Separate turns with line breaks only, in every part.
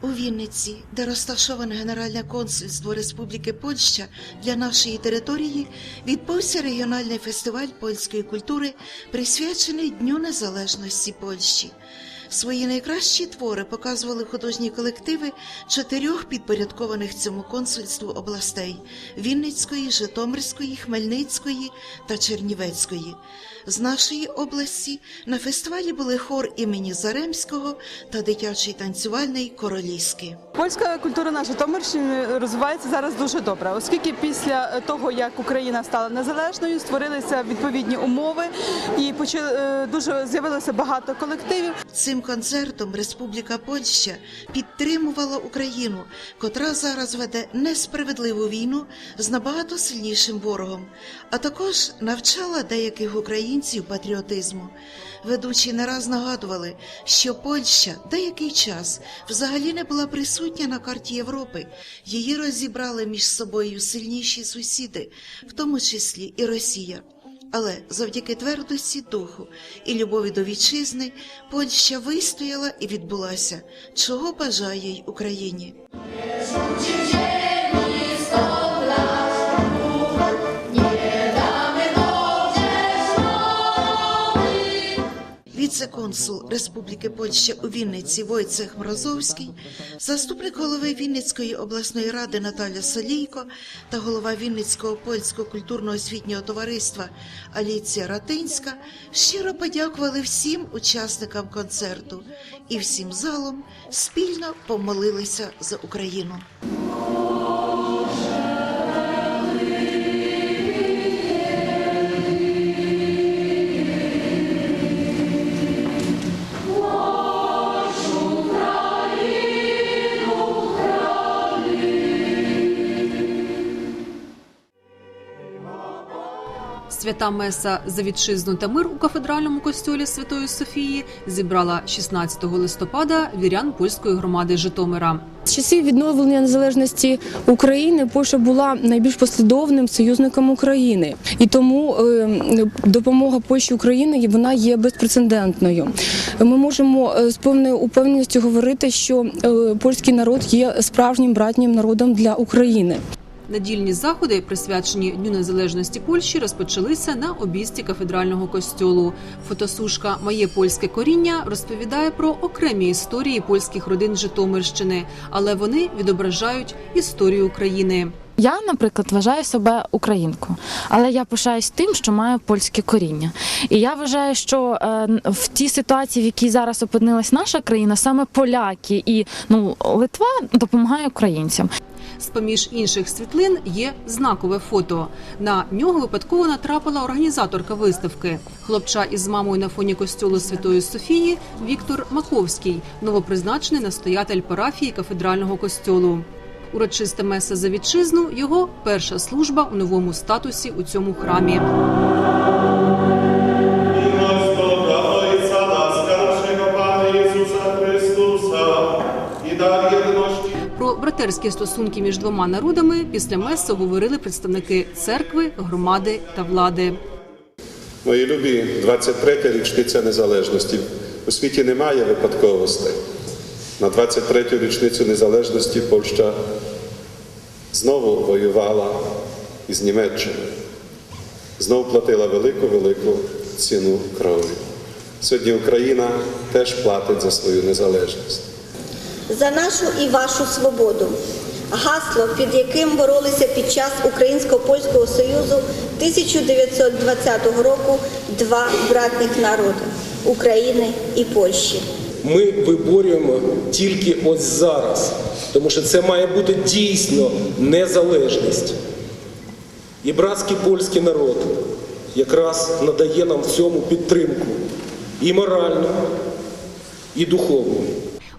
У Вінниці, де розташоване Генеральне консульство Республіки Польща для нашої території, відбувся регіональний фестиваль польської культури, присвячений Дню Незалежності Польщі. Свої найкращі твори показували художні колективи чотирьох підпорядкованих цьому консульству областей Вінницької, Житомирської, Хмельницької та Чернівецької. З нашої області на фестивалі були хор імені Заремського та дитячий танцювальний королівський.
Польська культура на Житомирщині розвивається зараз дуже добре, оскільки після того, як Україна стала незалежною, створилися відповідні умови і е, дуже з'явилося багато колективів.
Цим концертом Республіка Польща підтримувала Україну, котра зараз веде несправедливу війну з набагато сильнішим ворогом, а також навчала деяких українців патріотизму. Ведучі не раз нагадували, що Польща деякий час взагалі не була присутня на карті Європи. Її розібрали між собою сильніші сусіди, в тому числі і Росія. Але завдяки твердості духу і любові до вітчизни Польща вистояла і відбулася, чого бажає й Україні. Віце-консул Республіки Польща у Вінниці Войцех Мразовський, заступник голови Вінницької обласної ради Наталя Солійко та голова Вінницького польського культурно-освітнього товариства Аліція Ратинська щиро подякували всім учасникам концерту і всім залом спільно помолилися за Україну.
Свята Меса за вітчизну та мир у кафедральному костьолі Святої Софії зібрала 16 листопада вірян польської громади Житомира.
З часів відновлення незалежності України Польща була найбільш послідовним союзником України, і тому е, допомога Польщі Україні вона є безпрецедентною. Ми можемо е, з повною упевненістю говорити, що е, польський народ є справжнім братнім народом для України.
Недільні заходи, присвячені Дню Незалежності Польщі, розпочалися на обісті кафедрального костьолу. Фотосушка Моє польське коріння розповідає про окремі історії польських родин Житомирщини, але вони відображають історію України.
Я, наприклад, вважаю себе українкою, але я пишаюсь тим, що маю польське коріння. І я вважаю, що е, в тій ситуації, в якій зараз опинилась наша країна, саме поляки і ну Литва допомагає українцям.
З-поміж інших світлин є знакове фото. На нього випадково натрапила організаторка виставки. Хлопча із мамою на фоні костьолу Святої Софії Віктор Маковський, новопризначений настоятель парафії кафедрального костьолу. Урочисте меса за вітчизну його перша служба у новому статусі у цьому храмі. Про братерські стосунки між двома народами після меси говорили представники церкви, громади та влади.
Мої любі, 23-я річниця незалежності. У світі немає випадковостей. На 23-ю річницю незалежності Польща знову воювала із Німеччиною. Знову платила велику-велику ціну крові. Сьогодні Україна теж платить за свою незалежність.
за нашу і вашу свободу. Гасло, під яким боролися під час Українсько-Польського Союзу 1920 року два братних народи України і Польщі.
Ми виборюємо тільки ось зараз, тому що це має бути дійсно незалежність. І братський польський народ якраз надає нам в цьому підтримку і моральну, і духовну.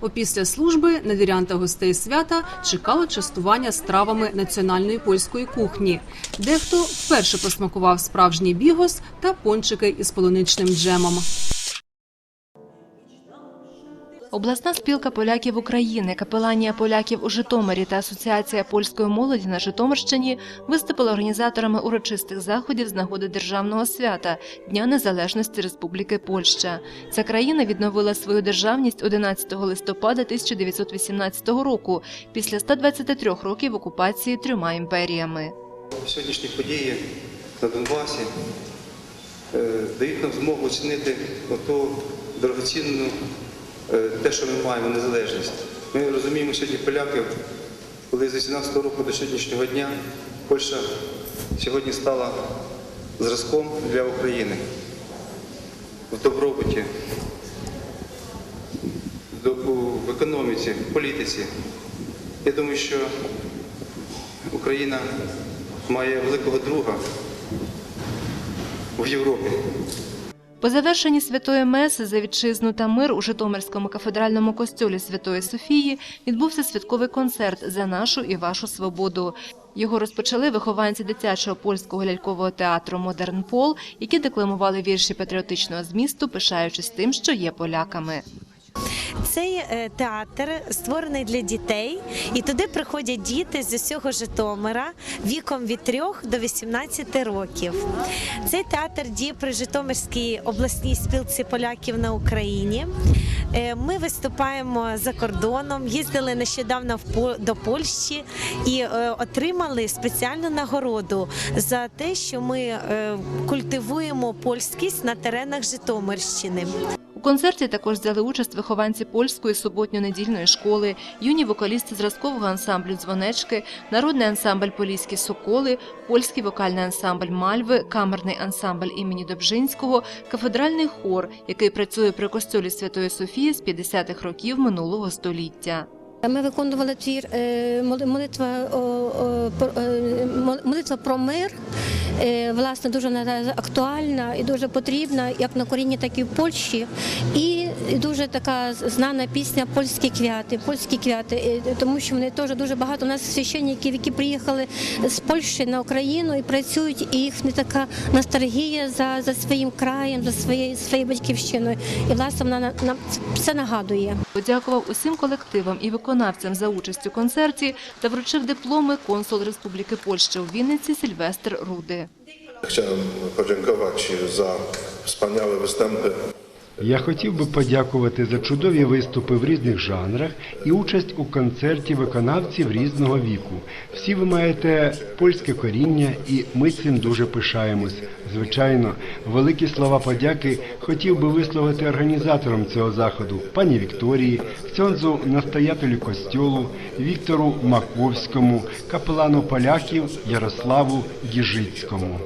Опісля служби на вірян та гостей свята чекало частування стравами національної польської кухні. Дехто вперше посмакував справжній бігос та пончики із полуничним джемом.
Обласна спілка поляків України, капеланія поляків у Житомирі та Асоціація польської молоді на Житомирщині виступили організаторами урочистих заходів з нагоди державного свята Дня Незалежності Республіки Польща. Ця країна відновила свою державність 11 листопада 1918 року після 123 років окупації трьома імперіями.
Сьогоднішні події на Донбасі е, дають нам змогу оцінити оту дорогоцінну те, що ми маємо, незалежність. Ми розуміємо сьогодні поляків, коли з 18 року до сьогоднішнього дня Польща сьогодні стала зразком для України в добробуті, в економіці, в політиці. Я думаю, що Україна має великого друга в Європі.
По завершенні святої меси за вітчизну та мир у Житомирському кафедральному костьолі Святої Софії відбувся святковий концерт за нашу і вашу свободу. Його розпочали вихованці дитячого польського лялькового театру Модерн Пол, які декламували вірші патріотичного змісту, пишаючись тим, що є поляками.
Цей е, театр створений для дітей, і туди приходять діти з усього Житомира віком від 3 до 18 років. Цей театр діє при Житомирській обласній спілці поляків на Україні. Е, Ми виступаємо за кордоном, їздили нещодавно до Польщі і е, отримали спеціальну нагороду за те, що ми культивуємо польськість на теренах Житомирщини.
У концерті також взяли участь вихованці польської суботньо-недільної школи, юні вокалісти зразкового ансамблю Дзвонечки, народний ансамбль Поліські Соколи, польський вокальний ансамбль Мальви, камерний ансамбль імені Добжинського, кафедральний хор, який працює при костюлі Святої Софії з 50-х років минулого століття.
Ми виконували твір е, молитва, е, молитва про мир. Е, Власне, дуже актуальна і дуже потрібна, як на Корінні, так і в Польщі. І дуже така знана пісня Польські квяти. Польські квяти, тому що вони теж дуже багато у нас священників, які приїхали з Польщі на Україну і працюють, і їх не така ностальгія за, за своїм краєм, за своєю своєю батьківщиною. І власне вона на- нам це нагадує.
Подякував усім колективам і виконавцям за участь у концерті та вручив дипломи консул Республіки Польща у Вінниці Сильвестр Руди.
Chciałem podziękować za wspaniałe występy.
Я хотів би подякувати за чудові виступи в різних жанрах і участь у концерті виконавців різного віку. Всі ви маєте польське коріння, і ми цим дуже пишаємось. Звичайно, великі слова подяки хотів би висловити організаторам цього заходу, пані Вікторії, ксьонзу настоятелю костьолу, Віктору Маковському, капелану поляків Ярославу Гіжицькому.